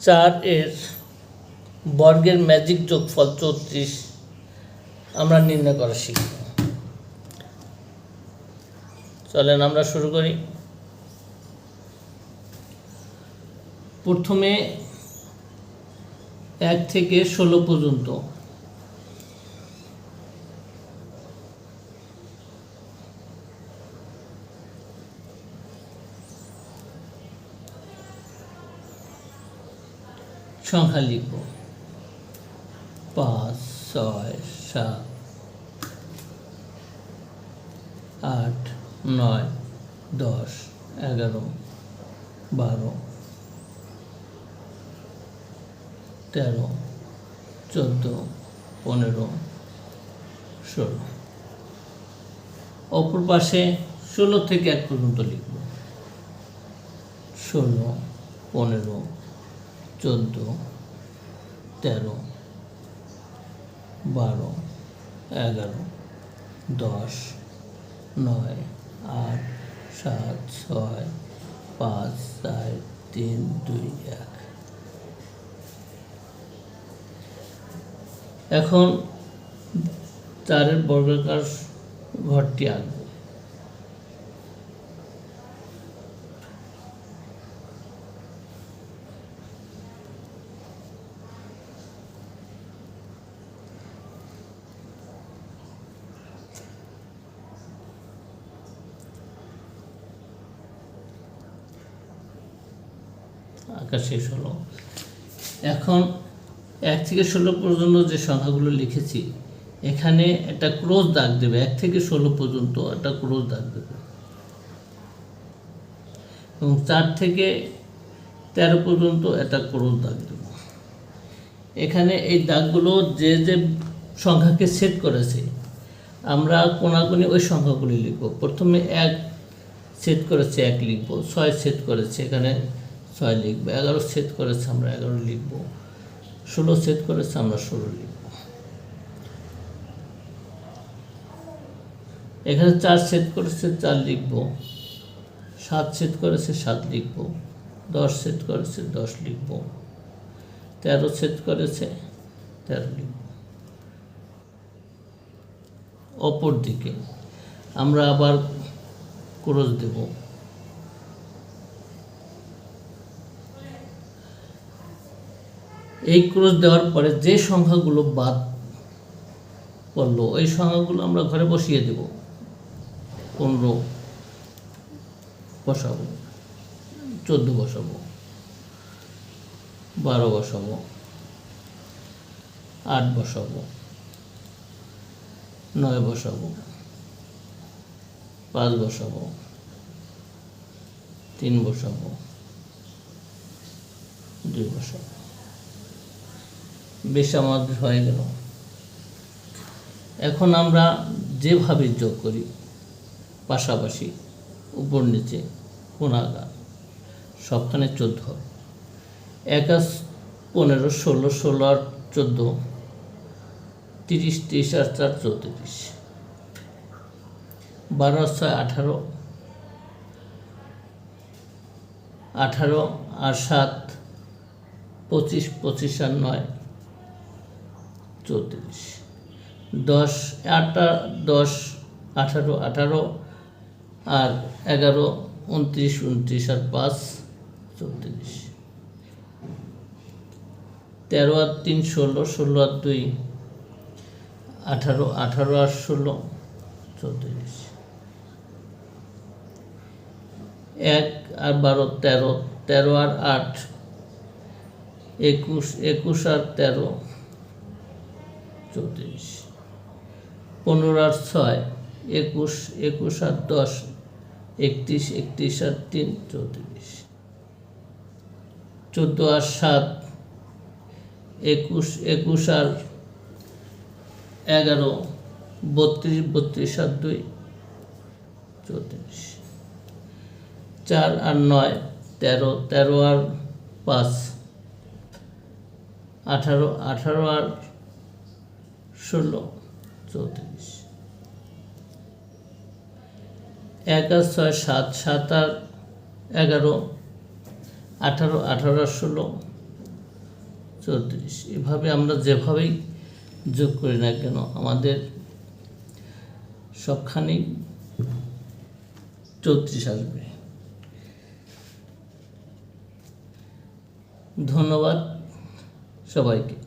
চার এর বর্গের ম্যাজিক যোগফল চৌত্রিশ। আমরা নির্ণয় করা শিখব। চলেন আমরা শুরু করি। প্রথমে এক থেকে ষোলো পর্যন্ত সংখ্যা লিখব। পাঁচ, ছয়, সাত, আট, নয়, দশ, এগারো, বারো, তেরো, চোদ্দ, পনেরো, ষোলো। অপর পাশে ষোলো থেকে এক পর্যন্ত লিখব। ষোলো, পনেরো চোদ্দ, তেরো, বারো, এগারো, দশ, নয়, আট, সাত, ছয়, পাঁচ, চার, তিন, দুই, এক। এখন চারের বর্গাকার ঘরটি আঁকবো। আঁকা শেষ হলো। এখন এক থেকে ষোলো পর্যন্ত যে সংখ্যাগুলো লিখেছি, এখানে একটা ক্রোজ দাগ দেবে। এক থেকে ষোলো পর্যন্ত একটা ক্রোজ দাগ দেবে। এবং চার থেকে তেরো পর্যন্ত একটা ক্রোজ দাগ দেবে। এখানে এই দাগগুলো যে যে সংখ্যাকে সেট করেছে, আমরা কোনাকুনি ওই সংখ্যাগুলি লিখব। প্রথমে এক সেট করেছে, এক লিখব। ছয় সেট করেছে, এখানে ছয় লিখব। এগারো সেট করেছে আমরা, এগারো লিখব। ষোলো সেট করেছে আমরা, ষোলো লিখব। এখানে চার সেট করেছে, চার লিখব। সাত সেট করেছে, সাত লিখব। দশ সেট করেছে, দশ লিখব। তেরো সেট করেছে, তেরো লিখব। অপর দিকে আমরা আবার ক্রোজ দেব। এই ক্রোজ দেওয়ার পরে যে সংখ্যাগুলো বাদ পড়ল ওই সংখ্যাগুলো আমরা ঘরে বসিয়ে দেব। পনেরো বসাবো, চোদ্দ বসাবো, বারো বসাবো, আট বসাবো, নয় বসাবো, পাঁচ বসাবো, তিন বসাবো, দুই বসাবো। বেশ আমাদের হয়ে গেল। এখন আমরা যেভাবে যোগ করি, পাশাপাশি উপর নিচে কোনাগার সবখানে চোদ্দ। একাশ, পনেরো, ষোলো ষোলো আর চোদ্দ, তিরিশ তিরিশ আর চার, চৌত্রিশ। বারো, ছয়, আঠারো আঠারো আর সাত, পঁচিশ পঁচিশ আর নয়। চৌত্রিশ। দশ, আটটা, দশ, আঠারো আঠারো, আর এগারো, উনত্রিশ উনত্রিশ, আর পাঁচ, চৌত্রিশ। তেরো আর তিন, ষোলো ষোলো আর দুই, আঠারো আঠারো আর ষোলো, চৌত্রিশ। এক আর বারো, তেরো তেরো আর আট, একুশ একুশ আর তেরো চৌত্রিশ। পনেরো আর ছয়, একুশ একুশ আর দশ, একত্রিশ একত্রিশ আর তিন, চৌত্রিশ। চোদ্দ আর সাত, একুশ একুশ আর এগারো, বত্রিশ বত্রিশ আর দুই, চৌত্রিশ। চার আর নয়, তেরো তেরো আর পাঁচ, আঠারো আঠারো আর ষোলো, চৌত্রিশ। এক আর ছয় সাত সাত আর এগারো, আঠারো আঠারো আর ষোলো, চৌত্রিশ। এভাবে আমরা যেভাবেই যোগ করি না কেন, আমাদের সবখানেই চৌত্রিশ আসবে। ধন্যবাদ সবাইকে।